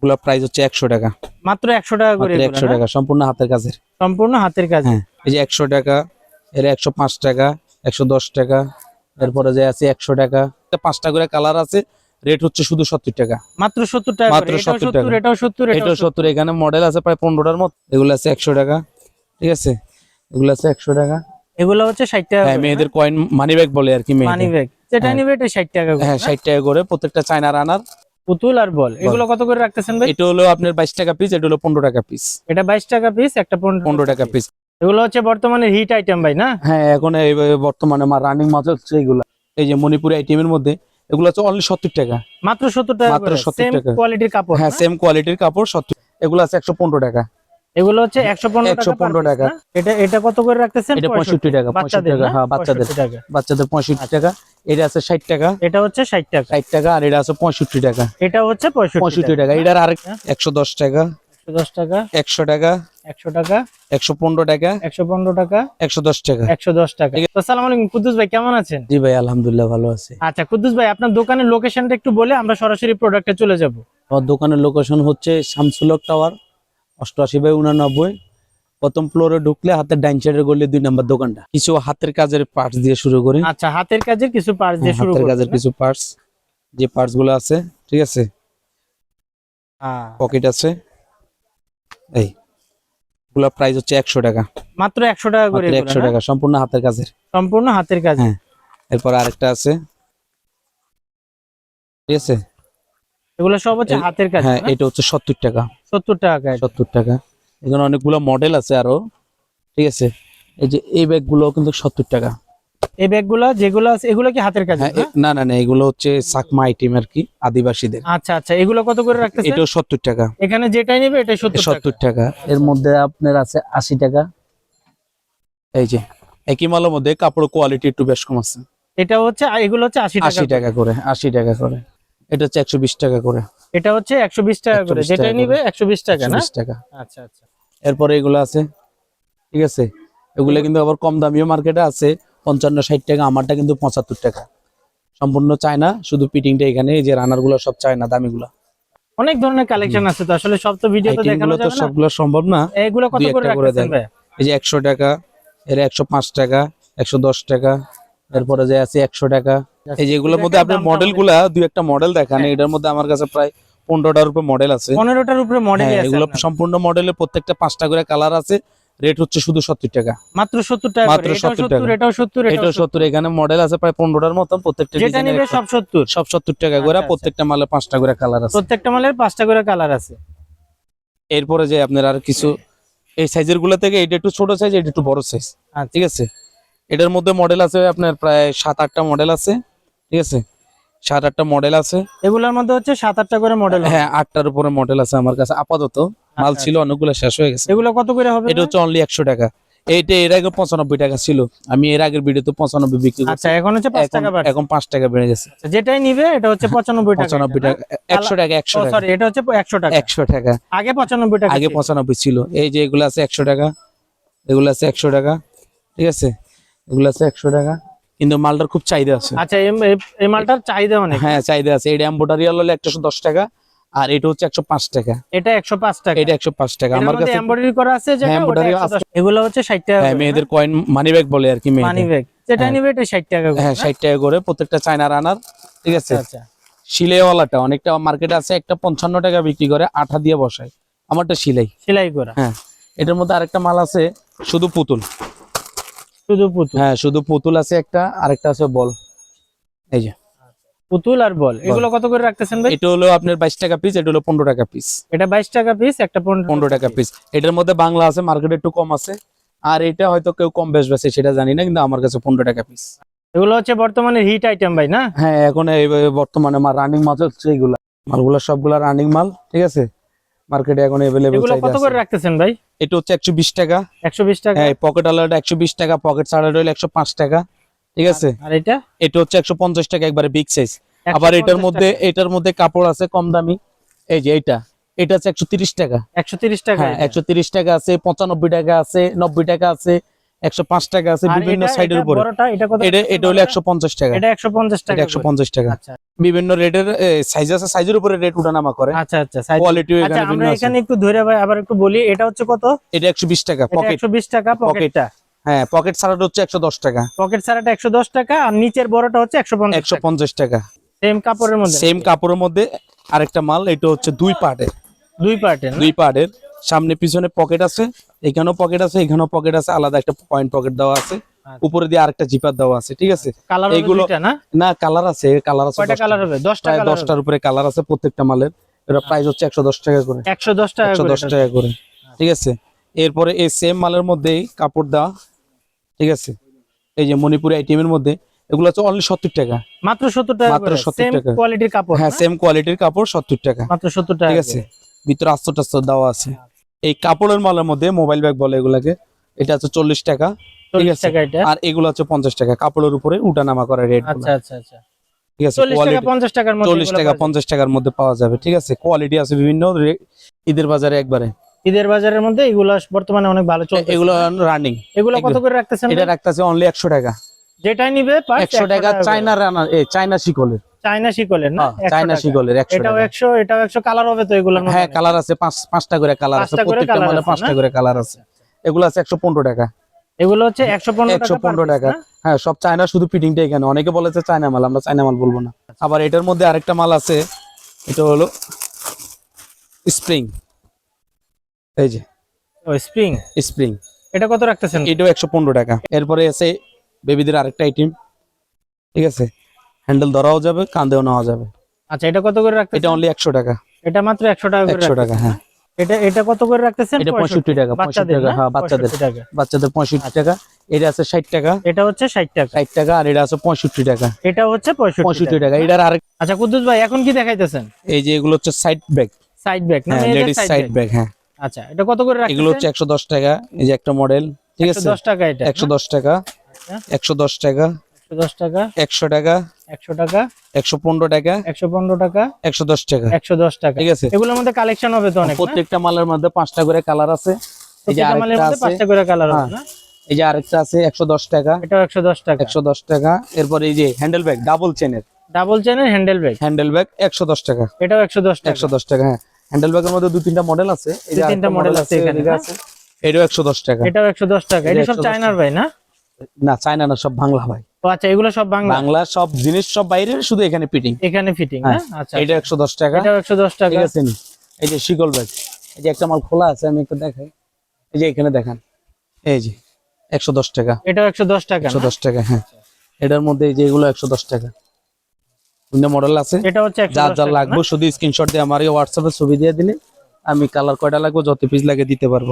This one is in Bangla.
এগুলো প্রাইস হচ্ছে একশো টাকা। মাত্র একশো টাকা করে একশো টাকা সম্পূর্ণ হাতের কাজের। সম্পূর্ণ হাতের কাজ। হ্যাঁ এই যে একশো টাকা এর একশো পাঁচ টাকা একশো দশ টাকা এরপরে যে আছে একশো টাকা এটা পাঁচটা করে কালার আছে রেট হচ্ছে শুধু সত্তর টাকা। মাত্র সত্তর টাকা মাত্র করে এটাও 70 সত্তর টাকা। এটাও সত্তর এটাও সত্তর এখানে মডেল আছে প্রায় পনেরোটার মতো এগুলো আছে একশো টাকা ঠিক আছে? এগুলো আছে একশো টাকা। এগুলো হচ্ছে ষাট টাকা হ্যাঁ মেয়েদের কয়েন মানি ব্যাগ বলে আর কি মানি ব্যাগ যেটা হ্যাঁ। নিবে এটা ষাট টাকা করে হ্যাঁ? ষাট টাকা করে প্রত্যেকটা চায়না রানার পুতুল আর বল এগুলো কত করে রাখতেছেন ভাই? এটা হলো আপনার বাইশ টাকা পিস এটা হলো পনেরো টাকা পিস এটা বাইশ টাকা পিস একটা পনেরো টাকা পিস এগুলো হচ্ছে বর্তমানে হিট আইটেম ভাই না? হ্যাঁ এখন বর্তমানে রানিং মাছ হচ্ছে এগুলো। এই যে মণিপুরি আইটেমের মধ্যে এগুলো হচ্ছে অনলি সত্তর টাকা। মাত্র সত্তর টাকা মাত্র 70 সেম টাকা। কোয়ালিটির কাপড় হ্যাঁ সেম কোয়ালিটির কাপড় সত্তর। এগুলো আছে একশো পনেরো টাকা। এগুলো হচ্ছে একশো পনেরো 115 টাকা। এটা এটা কত করে রাখতেছেন? এটা 65 টাকা, 65 বাচ্চাদের টাকা, হ্যাঁ, বাচ্চাদের। বাচ্চাদের পঁয়ষট্টি টাকা। এটা আছে ষাট টাকা। এটা হচ্ছে ষাট টাকা। ষাট টাকা আর এটা আছে পঁয়ষট্টি টাকা। এটা হচ্ছে পঁয়ষট্টি পঁয়ষট্টি টাকা। এটার আরেক একশো দশ টাকা। দশ টাকা। একশো টাকা। একশো টাকা। একশো পনেরো টাকা। একশো পনেরো টাকা। একশো দশ টাকা। একশো দশ টাকা। তো আসসালামু আলাইকুম কুদ্দুস ভাই কেমন আছেন? জি ভাই আলহামদুলিল্লাহ ভালো আছে। আচ্ছা কুদ্দুস ভাই আপনার দোকানের লোকেশনটা একটু বলে আমরা সরাসরি প্রোডাক্টে চলে যাব। আমার দোকানের লোকেশন হচ্ছে শামসুলক টাওয়ার অষ্টআশি বাই উনানব্বই। প্রথম ফ্লোরে ঢুকলে হাতের ডাইন সাইডের গলি দুই নাম্বার দোকানটা। কিছু হাতের কাজের পার্টস দিয়ে শুরু করি। আচ্ছা হাতের কাজের কিছু পার্স দিয়ে শুরু হাতের কাজের কিছু পার্টস যে পার্টসগুলো আছে ঠিক আছে? পকেট আছে। এই গুলা প্রাইস হচ্ছে একশো টাকা। মাত্র একশো টাকা করে মাত্র এগুলো, একশো না? টাকা সম্পূর্ণ হাতের কাজের। সম্পূর্ণ হাতের কাজ হ্যাঁ। এরপর আরেকটা আছে। ঠিক আছে? এগুলো সব হচ্ছে হাতের কাজ হ্যাঁ এটা হচ্ছে সত্তর টাকা। সত্তর টাকা। সত্তর টাকা। এখানে অনেকগুলো মডেল আছে আরও। ঠিক আছে? এই যে এই ব্যাগগুলো কিন্তু সত্তর টাকা। এই ব্যাগগুলো যেগুলো আছে এগুলো কি হাতের কাজ হ্যাঁ না? না না এগুলো হচ্ছে সাকমা আইটেম আর কি আদিবাসীদের। আচ্ছা আচ্ছা এগুলো কত করে রাখতেছেন? এটাও সত্তর টাকা। এখানে যেটাই নেবে এটাই সত্তর সত্তর টাকা। টাকা এর মধ্যে আপনার আছে আশি টাকা। এই যে একই মালের মধ্যে কাপড় কোয়ালিটি একটু বেশ কম আছে। এটা হচ্ছে এগুলো হচ্ছে আশি আশি টাকা টাকা করে আশি টাকা করে। এটা হচ্ছে একশো বিশ টাকা করে। এটা হচ্ছে একশো বিশ টাকা করে। 120 যেটাই টাকা নিবে একশো বিশ টাকা না? 120 টাকা। আচ্ছা আচ্ছা। এরপরে এগুলো আছে ঠিক আছে? এগুলো কিন্তু আবার কম দামিও মার্কেটে আছে পঞ্চান্ন ষাট টাকা আমারটা কিন্তু পঁচাত্তর টাকা। সম্পূর্ণ চায়না শুধু পিটিংটা এখানে এই যে রানারগুলো সব চায়না দামিগুলো। অনেক ধরনের কালেকশন আছে তো আসলে সব তো ভিডিওতে দেখানো যাবে না? সবগুলো সম্ভব না। এগুলো কত করে রাখতেছেন এই যে একশো টাকা এর একশো পাঁচ টাকা একশো দশ টাকা এরপরে যে আছে একশো টাকা। এই যে এগুলোর মধ্যে আপনার মডেলগুলা দুই একটা মডেল দেখান হ্যাঁ। এটার মধ্যে আমার কাছে প্রায় পনেরোটার উপরে মডেল আছে। পনেরোটার উপরে মডেল হ্যাঁ, এগুলো সম্পূর্ণ মডেলের প্রত্যেকটা পাঁচটা করে কালার আছে রেট হচ্ছে শুধু সত্তর টাকা। মাত্র সত্তর টাকা মাত্র এটাও সত্তর টাকা। এটাও সত্তর এটা এটাও সত্তর এখানে মডেল আছে প্রায় পনেরোটার মতন প্রত্যেকটা যেটা সব সত্তর। সব সত্তর টাকা করে আচ্ছা, আচ্ছা। প্রত্যেকটা মালে পাঁচটা করে কালার আছে। প্রত্যেকটা মালের পাঁচটা করে কালার আছে। এরপরে যে আপনার আর কিছু এই সাইজেরগুলো থেকে এটা একটু ছোট সাইজ এটা একটু বড় সাইজ আচ্ছা। ঠিক আছে? এটার মধ্যে মডেল আছে আপনার প্রায় সাত আটটা মডেল আছে ঠিক আছে? সাত আটটা মডেল আছে। এগুলোর মধ্যে হচ্ছে সাত আটটা করে মডেল হ্যাঁ আটটার উপরে মডেল আছে আমার কাছে আপাতত। মাল আচ্ছা, ছিল অনেকগুলো শেষ হয়ে গেছে। এগুলো কত করে হবে এটা হচ্ছে অনলি একশো টাকা। এইটা এর আগে পঁচানব্বই টাকা ছিল। আমি এর আগের ভিডিওতে পঁচানব্বই বিক্রি আচ্ছা এখন হচ্ছে পাঁচ টাকা এখন পাঁচ টাকা বেড়ে গেছে। আচ্ছা, যেটাই নিবে এটা হচ্ছে পঁচানব্বই টাকা। পঁচানব্বই টাকা একশো টাকা একশো সরি এটা হচ্ছে একশো টাকা। একশো টাকা। আগে পঁচানব্বই টাকা আগে পঁচানব্বই ছিল। এই যে এগুলো আছে একশো টাকা এগুলো আছে একশো টাকা ঠিক আছে? এগুলো আছে একশো টাকা। কিন্তু মালটার খুব চাহিদা আছে। আচ্ছা এই- মালটার চাহিদা অনেক? হ্যাঁ চাহিদা আছে। এটা হলো একশো দশ টাকা আর এটা হচ্ছে একশো পাঁচ টাকা। এটা একশো পাঁচ টাকা? এটা একশো পাঁচ টাকা। আমার কাছে এমব্রয়ডারি করা আছে যেটা হ্যাঁ, ওটা embroidery 110 এগুলো হচ্ছে ষাট টাকা হ্যাঁ মেয়েদের কয়েন মানি ব্যাগ বলে আর কি মানি ব্যাগ যেটা হ্যাঁ। নিবে এটা ষাট টাকা হ্যাঁ ষাট টাকা করে প্রত্যেকটা চায়না রানার ঠিক আছে? আচ্ছা সিলাইওয়ালাটা অনেকটা মার্কেটে আছে একটা পঞ্চান্ন টাকা বিক্রি করে আঠা দিয়ে বসায়। আমারটা সিলাই সেলাই করা। হ্যাঁ এটার মধ্যে আরেকটা মাল আছে শুধু পুতুল। শুধু পুতুল? হ্যাঁ শুধু পুতুল আছে একটা আরেকটা আছে বল। এই যে। পুতুল আর বল এগুলো কত করে রাখতেছেন ভাই? এটা হলো আপনার বাইশ টাকা পিস এটা হলো পনেরো টাকা পিস এটা বাইশ টাকা পিস একটা পনেরো টাকা পিস এটার মধ্যে বাংলা আছে মার্কেটে একটু কম আছে। আর এটা হয়তো কেউ কম বেশ বেছে সেটা জানি না কিন্তু আমার কাছে পনেরো টাকা পিস এগুলো হচ্ছে বর্তমানে হিট আইটেম ভাই না? হ্যাঁ এখন বর্তমানে রানিং মাল হচ্ছে এইগুলা। মালগুলো সবগুলা রানিং মাল ঠিক আছে? মার্কেটে এখন এভেলেবেল এগুলো কত করে রাখতেছেন ভাই? এটা হচ্ছে একশো বিশ টাকা। একশো বিশ টাকা? হ্যাঁ পকেট আলাদা একশো বিশ টাকা পকেট ছাড়া রইল একশো পাঁচ টাকা। ঠিক আছে? আর এটা? এটা হচ্ছে একশো পঞ্চাশ টাকা একবারে বিগ সাইজ আবার এটার মধ্যে এটার মধ্যে কাপড় আছে কম দামি। এই যে এটা এটা হচ্ছে একশো তিরিশ টাকা। একশো তিরিশ টাকা হ্যাঁ এটা। একশো তিরিশ টাকা আছে পঁচানব্বই টাকা আছে নব্বই টাকা আছে। একশো পাঁচ টাকা আছে বিভিন্ন সাইডের উপরে। এটা এটা হলো একশো পঞ্চাশ টাকা। এটা 150 টাকা এটা একশো পঞ্চাশ টাকা। আচ্ছা। বিভিন্ন রেটের সাইজ আছে সাইজের উপরে রেট উঠানামা করে। আচ্ছা আচ্ছা size- কোয়ালিটিও আচ্ছা এখানে আমরা এখানে একটু ধরে ভাই আবার একটু বলি এটা হচ্ছে কত? এটা একশো বিশ টাকা এটা পকেট 120 টাকা। পকেটটা হ্যাঁ পকেট ছাড়াটা হচ্ছে একশো দশ টাকা। পকেট ছাড়াটা 110 টাকা আর নিচের বড়টা হচ্ছে 150 একশো টাকা। পঞ্চাশ টাকা। সেম কাপড়ের মধ্যে? সেম কাপড়ের মধ্যে আরেকটা মাল এটা হচ্ছে দুই পার্টের দুই পার্টের দুই পার্টের সামনে পিছনে পকেট আছে এখানেও পকেট আছে এখানেও পকেট আছে আলাদা একটা পয়েন্ট পকেট দেওয়া আছে আচ্ছা। উপরে দিয়ে আরেকটা জিপার দেওয়া আছে ঠিক আছে? এগুলো- না? কালার আছে কালার আছে কয়টা কালার হবে? 10টা প্রায় দশটার উপরে কালার আছে প্রত্যেকটা মালের। এটা প্রাইস হচ্ছে একশো দশ টাকা করে। 110 টাকা একশো দশ টাকা করে ঠিক আছে? এরপরে এই সেম মালের মধ্যেই কাপড় দেওয়া ঠিক আছে? এই যে মণিপুরি আইটেমের মধ্যে এগুলো হচ্ছে অনলি সত্তর টাকা। মাত্র 70 টাকা মাত্র করে? 70 সেম টাকা। কোয়ালিটির কাপড় হ্যাঁ? সেম কোয়ালিটির কাপড় সত্তর টাকা। মাত্র 70 টাকা ঠিক আছে? ভিতরে আস্তর টাস্তর দেওয়া আছে। এই কাপড়ের মালের মধ্যে মোবাইল ব্যাগ বলে এগুলাকে এটা হচ্ছে চল্লিশ টাকা ঠিক আছে? আর এগুলো হচ্ছে পঞ্চাশ টাকা কাপড়ের উপরে উঠানামা করা রেট আচ্ছা আচ্ছা আচ্ছা। ঠিক আছে 40 টাকা কোয়ালিটি 50 টাকার চল্লিশ টাকা পঞ্চাশ টাকার মধ্যে পাওয়া যাবে ঠিক আছে? কোয়ালিটি আছে বিভিন্ন ঈদের বাজারে একবারে। ঈদের বাজারের মধ্যে এগুলো বর্তমানে অনেক ভালো চলছে এগুলো রানিং এগুলো কত করে রাখতেছেন এটা রাখতেছে অনলি একশো টাকা। যেটাই নিবে একশো টাকা চাইনা রানার এ চাইনা শিকলের। চাইনা শিকলের না? হ্যাঁ, চাইনা শিকলের একশো এটাও টাকা। একশো এটাও একশো কালার হবে তো এগুলো হ্যাঁ কালার আছে পাঁচ পাঁচটা করে কালার আছে প্রত্যেকটা পাঁচটা করে কালার আছে। এগুলো আছে একশো পনেরো টাকা। এগুলো হচ্ছে একশো পনেরো একশো পনেরো টাকা। হ্যাঁ সব চায়না শুধু ফিটিংটা এখানে। অনেকে বলেছে চায়না মাল আমরা চায়না মাল বলব না। আবার এটার মধ্যে আরেকটা মাল আছে এটা হলো স্প্রিং। এই যে ও স্প্রিং? স্প্রিং। এটা কত রাখতেছেন? এটাও একশো পনেরো টাকা। এরপরে আছে বেবিদের আরেকটা আইটেম ঠিক আছে? হ্যান্ডেল ধরাও যাবে কাঁধেও নেওয়া যাবে। আচ্ছা এটা কত করে রাখতে এটা অনলি একশো টাকা। এটা মাত্র একশো টাকা একশো টাকা হ্যাঁ। এটা এটা কত করে রাখতেছেন? এটা পঁয়ষট্টি টাকা পঁয়ষট্টি বাচ্চাদের টাকা হ্যাঁ বাচ্চাদের। টাকা। বাচ্চাদের পঁয়ষট্টি টাকা। এটা আছে ষাট টাকা। এটা হচ্ছে ষাট টাকা। ষাট টাকা আর এটা আছে পঁয়ষট্টি টাকা। এটা হচ্ছে পঁয়ষট্টি পঁয়ষট্টি টাকা। টাকা। এটার আর আচ্ছা কুদ্দুস ভাই এখন কি দেখাইতেছেন? এই যে এগুলো হচ্ছে সাইড ব্যাগ সাইড ব্যাগ না হ্যাঁ লেডিস সাইড ব্যাগ হ্যাঁ। আচ্ছা এটা কত করে রাখতেছেন? এগুলো হচ্ছে একশো দশ টাকা এই যে একটা মডেল ঠিক আছে? দশ টাকা এটা একশো দশ টাকা। আচ্ছা। একশো দশ টাকা একশো দশ টাকা একশো টাকা একশো টাকা একশো পনেরো টাকা একশো পনেরো টাকা একশো দশ টাকা একশো দশ টাকা ঠিক আছে এগুলোর মধ্যে কালেকশন হবে তো অনেক প্রত্যেকটা মালের মধ্যে পাঁচটা করে কালার আছে এই যে আছে পাঁচটা করে কালার হবে হ্যাঁ। এই যে আরেকটা আছে একশো দশ টাকা এটাও একশো দশ টাকা একশো দশ টাকা এরপর এই যে হ্যান্ডেল ব্যাগ ডাবল চেনের ডাবল চেনের হ্যান্ডেল ব্যাগ হ্যান্ডেল ব্যাগ একশো দশ টাকা এটাও একশো দশ টাকা একশো দশ টাকা হ্যাঁ হ্যান্ডেল ব্যাগের মধ্যে দু তিনটা মডেল আছে এই যে তিনটা model আছে এখানে, আছে। এটাও একশো দশ টাকা এটাও একশো দশ টাকা এটা এটা সব 110 চায়নার ভাই না না চায়না না সব বাংলা ভাই। আচ্ছা এগুলো সব বাংলা? বাংলা সব জিনিস সব বাইরে শুধু এখানে পিটিং এখানে ফিটিং হ্যাঁ, আচ্ছা এটা একশো দশ টাকা। এটাও একশো দশ টাকা। ঠিক আছে এই যে শিকল ব্যাগ এই যে একটা মাল খোলা আছে আমি একটু দেখাই। এই যে এখানে দেখান। এই যে একশো দশ টাকা। এটাও একশো দশ টাকা একশো দশ টাকা হ্যাঁ। এটার মধ্যে এই যে এগুলো একশো দশ টাকা। মডেল আছে? এটা হচ্ছে দশ যার লাগবে শুধু স্ক্রিনশট দিয়ে আমার হোয়াটসঅ্যাপে ছবি দিয়ে দিলে আমি কালার কয়টা লাগবে যত পিস লাগে দিতে পারব?